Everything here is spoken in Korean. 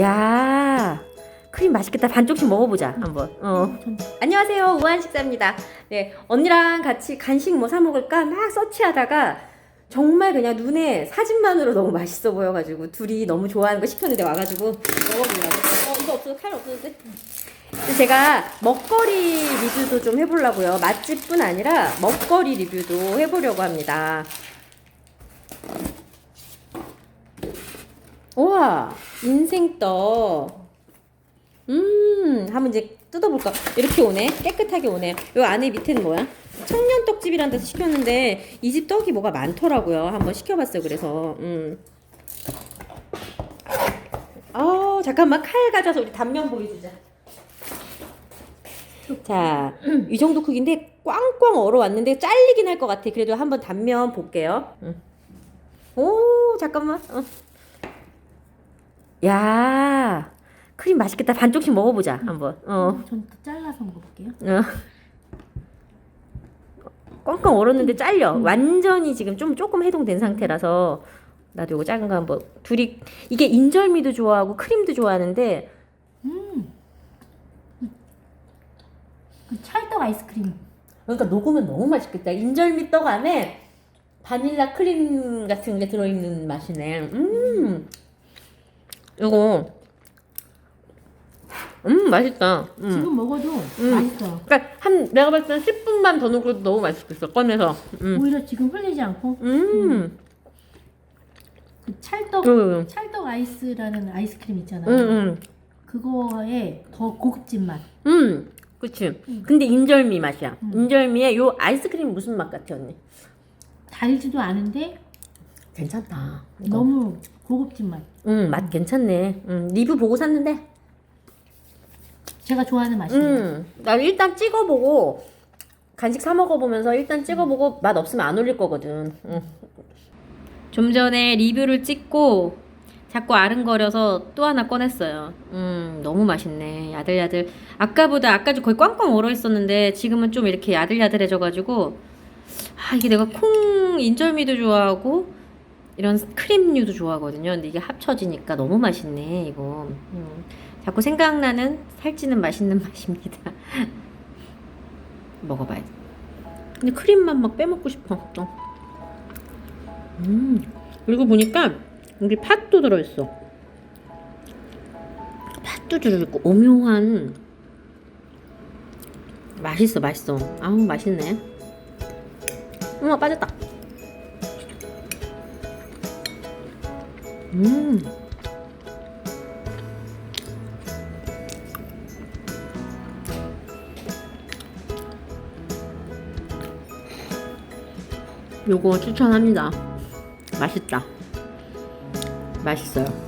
야 크림 맛있겠다. 반쪽씩 먹어보자 한번. 어. 안녕하세요 우한 식사입니다. 네 언니랑 같이 간식 뭐 사 먹을까 막 서치하다가 정말 그냥 눈에 사진만으로 너무 맛있어 보여가지고 둘이 너무 좋아하는 거 시켰는데 와가지고 먹어보려고. 어 이거 없어 칼 없었는데. 근데 제가 먹거리 리뷰도 좀 해보려고요. 맛집뿐 아니라 먹거리 리뷰도 해보려고 합니다. 우와 인생떡. 음, 한번 이제 뜯어볼까? 이렇게 오네. 깨끗하게 오네. 요 안에 밑에는 뭐야? 청년 떡집이란 데서 시켰는데 이 집 떡이 뭐가 많더라고요. 한번 시켜봤어요. 그래서 음. 어, 잠깐만 칼 가져서 우리 단면 보여주자. 자, 이 정도 크기인데 꽝꽝 얼어 왔는데 잘리긴 할 것 같아. 그래도 한번 단면 볼게요. 음. 오, 잠깐만. 어. 야, 크림 맛있겠다. 반쪽씩 먹어보자. 한번. 어. 전 잘라서 먹어볼게요. 어. 꽝꽝 얼었는데 잘려. 완전히 지금 좀 조금 해동된 상태라서 나도 이거 작은 거 한번 둘이 이게 인절미도 좋아하고 크림도 좋아하는데 그 찰떡 아이스크림. 그러니까 녹으면 너무 맛있겠다. 인절미 떡 안에 바닐라 크림 같은 게 들어있는 맛이네. 음, 이거 음 맛있다. 음. 지금 먹어도 맛있어요. 그러니까 한 내가 봤을 때 10분만 더 놓고 너무 맛있겠어. 꺼내서. 음. 오히려 지금 흘리지 않고 음. 그 찰떡 음. 찰떡 아이스라는 아이스크림 있잖아요. 음. 음. 그거에 더 고급진 맛. 음. 그치. 근데 인절미 맛이야. 음. 인절미에 요 아이스크림 무슨 맛 같아 언니? 달지도 않은데 괜찮다. 이거. 너무 고급진 맛. 음, 맛 괜찮네. 음, 리뷰 보고 샀는데. 제가 좋아하는 맛이에요. 음, 나 일단 찍어보고 간식 사 먹어보면서 일단 찍어보고 맛 없으면 안 올릴 거거든. 음. 좀 전에 리뷰를 찍고 자꾸 아른거려서 또 하나 꺼냈어요. 음, 너무 맛있네. 야들야들. 아까보다 아까 좀 거의 꽝꽝 얼어 있었는데 지금은 좀 이렇게 야들야들해져가지고 아 이게 내가 콩 인절미도 좋아하고 이런 크림류도 좋아하거든요. 근데 이게 합쳐지니까 너무 맛있네 이거. 음, 자꾸 생각나는 살찌는 맛있는 맛입니다. 먹어봐야지. 근데 크림만 막 빼먹고 싶어. 또. 음 그리고 보니까 여기 팥도 들어있어. 팥도 들어있고 오묘한 맛있어 맛있어. 아우 맛있네. 어머 빠졌다. 음. 요거 추천합니다. 맛있다. 맛있어요.